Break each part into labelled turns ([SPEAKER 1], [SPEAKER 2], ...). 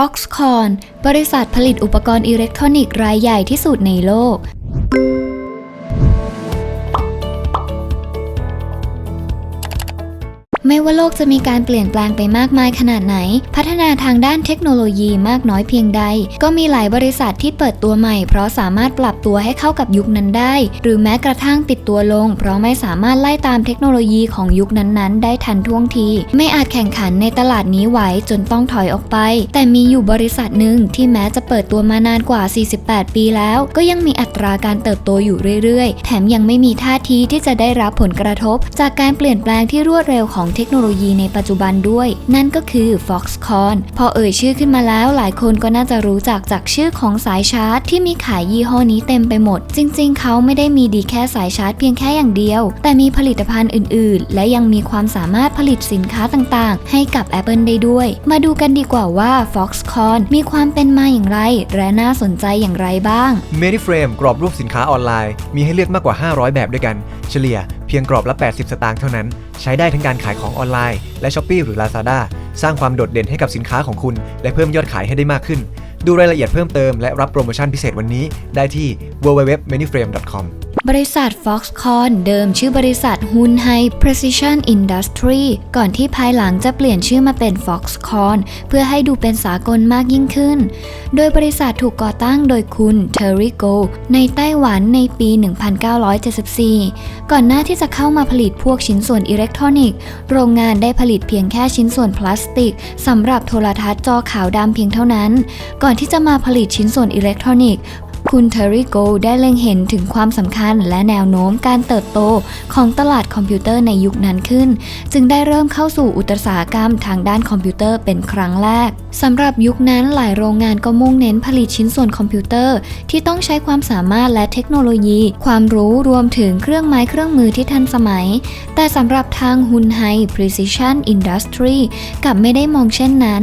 [SPEAKER 1] Foxconn บริษัทผลิตอุปกรณ์อิเล็กทรอนิกส์รายใหญ่ที่สุดในโลก ไม่ว่าโลกจะมีการเปลี่ยนแปลงไปมากมายขนาดไหน พัฒนาทางด้านเทคโนโลยีมากน้อยเพียงใด ก็มีหลายบริษัทที่เปิดตัวใหม่ เพราะสามารถปรับตัวให้เข้ากับยุคนั้นได้ หรือแม้กระทั่งปิดตัวลง เพราะไม่สามารถไล่ตามเทคโนโลยีของยุคนั้นๆ ได้ทันท่วงที ไม่อาจแข่งขันในตลาดนี้ไหวจนต้องถอยออกไป แต่มีอยู่บริษัทหนึ่งที่แม้จะเปิดตัวมานานกว่า 48 ปีแล้ว ก็ยังมีอัตราการเติบโตอยู่เรื่อยๆ แถมยังไม่มีท่าทีที่จะได้รับผลกระทบ จากการเปลี่ยนแปลงที่รวดเร็วของเทคโนโลยีในปัจจุบันด้วย นั่นก็คือ Foxconn พอเอ่ยชื่อขึ้นมาแล้วหลายคนก็น่าจะรู้จักจากชื่อของสายชาร์จ ที่มีขายยี่ห้อนี้เต็มไปหมด จริง ๆ เขาไม่ได้มีดีแค่สายชาร์จเพียงแค่อย่างเดียว แต่มีผลิตภัณฑ์อื่น ๆ และยังมีความสามารถผลิตสินค้าต่าง ๆ ให้กับ Apple ได้ด้วย มาดูกันดีกว่าว่า Foxconn มีความเป็นมาอย่างไร และน่าสนใจอย่างไรบ้าง
[SPEAKER 2] m e d i f r a m e กรอบรูปสินค้าออนไลน์ มีให้เลือกมากกว่า 500 แบบด้วยกัน เฉลี่ยเพียงกรอบละ 80 สตางค์เท่านั้น ใช้ได้ทั้งการขายของออนไลน์ และ s h อ p e e หรือ Lazada สร้างความโดดเด่นให้กับสินค้าของคุณ และเพิ่มยอดขายให้ได้มากขึ้น ดูรายละเอียดเพิ่มเติมและรับโปรโมชั่นพิเศษวันนี้ได้ที่ www.maniframe.com
[SPEAKER 1] บริษัท Foxconn เดิมชื่อบริษัท Hun Hai Precision Industry ก่อนที่ภายหลังจะเปลี่ยนชื่อมาเป็น Foxconn เพื่อให้ดูเป็นสากลมากยิ่งขึ้น โดยบริษัทถูกก่อตั้งโดยคุณ Terry Go ในไต้หวันในปี 1974 ก่อนหน้าที่จะเข้ามาผลิตพวกชิ้นส่วนอิเล็กทรอนิกส์ โรงงานได้ผลิตเพียงแค่ชิ้นส่วนพลาสติกสำหรับโทรทัศน์จอขาวดำเพียงเท่านั้น ก่อนที่จะมาผลิตชิ้นส่วนอิเล็กทรอนิกส์ คุณเทอริโกได้เล็งเห็นถึงความสำคัญและแนวโน้มการเติบโตของตลาดคอมพิวเตอร์ในยุคนั้นขึ้น จึงได้เริ่มเข้าสู่อุตสาหกรรมทางด้านคอมพิวเตอร์เป็นครั้งแรกสำหรับยุคนั้นหลายโรงงานก็มุ่งเน้นผลิตชิ้นส่วนคอมพิวเตอร์ ที่ต้องใช้ความสามารถและเทคโนโลยี ความรู้รวมถึงเครื่องไม้เครื่องมือที่ทันสมัย แต่สำหรับทางฮุนไฮ Precision Industry กลับไม่ได้มองเช่นนั้น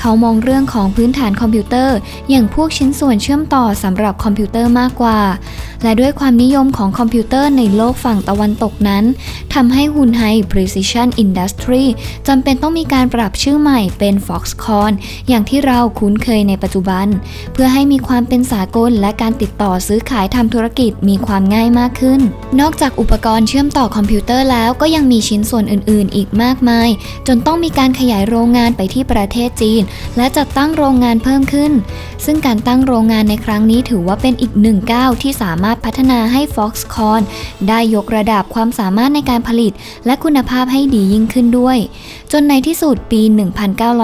[SPEAKER 1] เขามองเรื่องของพื้นฐานคอมพิวเตอร์ อย่างพวกชิ้นส่วนเชื่อมต่อสำหรับคอมพิวเตอร์มากกว่า และด้วยความนิยมของคอมพิวเตอร์ในโลกฝั่งตะวันตกนั้นทำให้ฮุนไฮ Precision Industry จำเป็นต้องมีการปรับชื่อใหม่เป็น Foxconn อย่างที่เราคุ้นเคยในปัจจุบัน เพื่อให้มีความเป็นสากลและการติดต่อซื้อขายทำธุรกิจมีความง่ายมากขึ้น นอกจากอุปกรณ์เชื่อมต่อคอมพิวเตอร์แล้วก็ยังมีชิ้นส่วนอื่น ๆ อีกมากมาย จนต้องมีการขยายโรงงานไปที่ประเทศจีน และจัดตั้งโรงงานเพิ่มขึ้น ซึ่งการตั้งโรงงานในครั้งนี้ถือว่าเป็นอีกหนึ่งก้าวที่สามารถพัฒนาให้ Foxconn ได้ยกระดับความสามารถในการผลิต และคุณภาพให้ดียิ่งขึ้นด้วย จนในที่สุดปี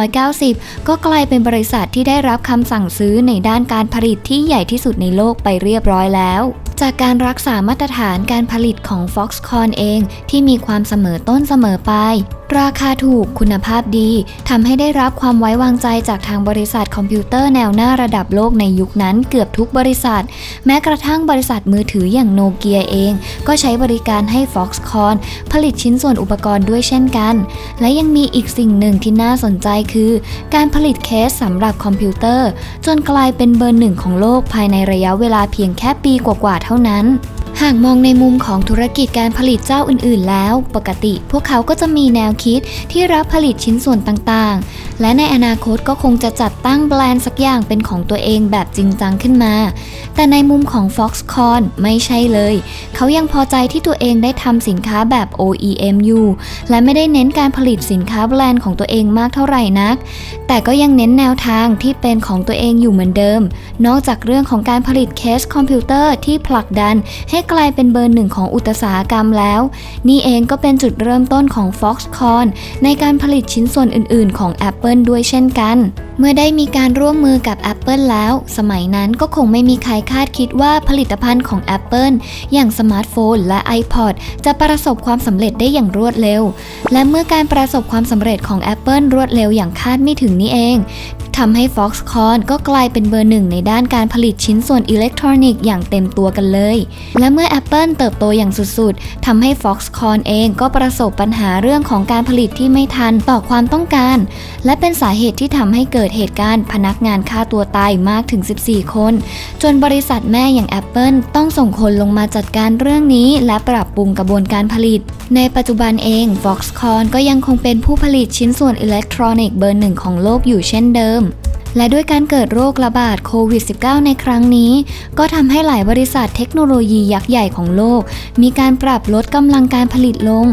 [SPEAKER 1] 1990 ก็กลายเป็นบริษัทที่ได้รับคำสั่งซื้อในด้านการผลิตที่ใหญ่ที่สุดในโลกไปเรียบร้อยแล้ว จากการรักษามาตรฐานการผลิตของ Foxconn เองที่มีความเสมอต้นเสมอปลายราคาถูกคุณภาพดีทำให้ได้รับความไว้วางใจจากทางบริษัทคอมพิวเตอร์แนวหน้าระดับโลกในยุคนั้นเกือบทุกบริษัท แม้กระทั่งบริษัทมือถืออย่างโนเกียเอง ก็ใช้บริการให้ Foxconn ผลิตชิ้นส่วนอุปกรณ์ด้วยเช่นกัน และยังมีอีกสิ่งหนึ่งที่น่าสนใจคือ การผลิตเคสสำหรับคอมพิวเตอร์ จนกลายเป็นเบอร์หนึ่งของโลกภายในระยะเวลาเพียงแค่ปีกว่าๆเท่านั้น หากมองในมุมของธุรกิจการผลิตเจ้าอื่นๆ แล้ว ปกติพวกเขาก็จะมีแนวคิดที่รับผลิตชิ้นส่วนต่างๆ และในอนาคตก็คงจะจัดตั้งแบรนด์สักอย่างเป็นของตัวเองแบบจริงจังขึ้นมา แต่ในมุมของ Foxconn ไม่ใช่เลย เขายังพอใจที่ตัวเองได้ทำสินค้าแบบ OEM อยู่และไม่ได้เน้นการผลิตสินค้าแบรนด์ของตัวเองมากเท่าไหร่นัก แต่ก็ยังเน้นแนวทางที่เป็นของตัวเองอยู่เหมือนเดิม นอกจากเรื่องของการผลิตเคสคอมพิวเตอร์ที่ผลักดันให้กลายเป็นเบอร์หนึ่งของอุตสาหกรรมแล้ว นี่เองก็เป็นจุดเริ่มต้นของ Foxconn ในการผลิตชิ้นส่วนอื่น ๆ ของ Apple ด้วยเช่นกัน เมื่อได้มีการร่วมมือกับ Apple แล้ว สมัยนั้นก็คงไม่มีใครคาดคิดว่าผลิตภัณฑ์ของ Apple อย่างสมาร์ทโฟนและ iPod จะประสบความสำเร็จได้อย่างรวดเร็ว และเมื่อการประสบความสำเร็จของ Apple รวดเร็วอย่างคาดไม่ถึงนี่เองทำให้ Foxconn ก็กลายเป็นเบอร์หนึ่งในด้านการผลิตชิ้นส่วนอิเล็กทรอนิกส์อย่างเต็มตัวกันเลย และเมื่อ Apple เติบโตอย่างสุดๆ ทำให้ Foxconn เองก็ประสบปัญหาเรื่องของการผลิตที่ไม่ทันต่อความต้องการ และเป็นสาเหตุที่ทำให้เกิดดเหตุการณ์พนักงานฆ่าตัวตายมากถึง 14 คน จนบริษัทแม่อย่าง Apple ต้องส่งคนลงมาจัดการเรื่องนี้ และปรับปรุงกระบวนการผลิต ในปัจจุบันเอง Foxconn ก็ยังคงเป็นผู้ผลิตชิ้นส่วนอิเล็กทรอนิกส์เบอร์หนึ่งของโลกอยู่เช่นเดิมและด้วยการเกิดโรคระบาดโควิด -19 ในครั้งนี้ ก็ทำให้หลายบริษัทเทคโนโลยียักษ์ใหญ่ของโลก มีการปรับลดกำลังการผลิตลง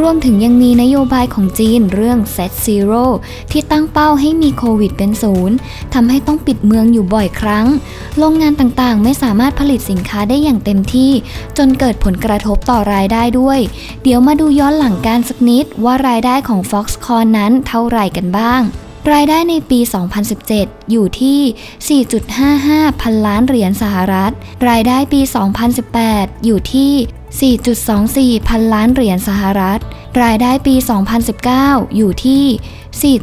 [SPEAKER 1] รวมถึงยังมีนโยบายของจีนเรื่อง Set Zero ที่ตั้งเป้าให้มีโควิดเป็นศูนย์ทำให้ต้องปิดเมืองอยู่บ่อยครั้ง โรงงานต่างๆ ไม่สามารถผลิตสินค้าได้อย่างเต็มที่ จนเกิดผลกระทบต่อรายได้ด้วย เดี๋ยวมาดูย้อนหลังการสักนิดว่ารายได้ของ Foxconn นั้นเท่าไหร่กันบ้างรายได้ในปี 2017 อยู่ที่ 4.55 พันล้านเหรียญสหรัฐ รายได้ปี 2018 อยู่ที่ 4.24 พันล้านเหรียญสหรัฐ รายได้ปี 2019 อยู่ที่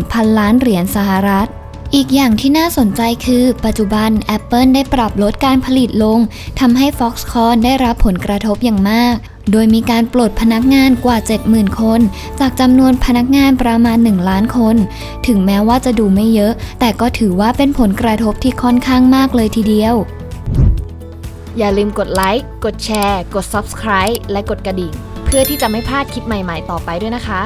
[SPEAKER 1] 4.41 พันล้านเหรียญสหรัฐ อีกอย่างที่น่าสนใจคือ ปัจจุบัน Apple ได้ปรับลดการผลิตลงทำให้ Foxconn ได้รับผลกระทบอย่างมาก โดยมีการปลดพนักงานกว่า 70,000 คน จากจำนวนพนักงานประมาณ 1 ล้านคน ถึงแม้ว่าจะดูไม่เยอะ แต่ก็ถือว่าเป็นผลกระทบที่ค่อนข้างมากเลยทีเดียว
[SPEAKER 3] อย่าลืมกดไลค์ กดแชร์ กด Subscribe และกดกระดิ่ง เพื่อที่จะไม่พลาดคลิปใหม่ๆ ต่อไปด้วยนะคะ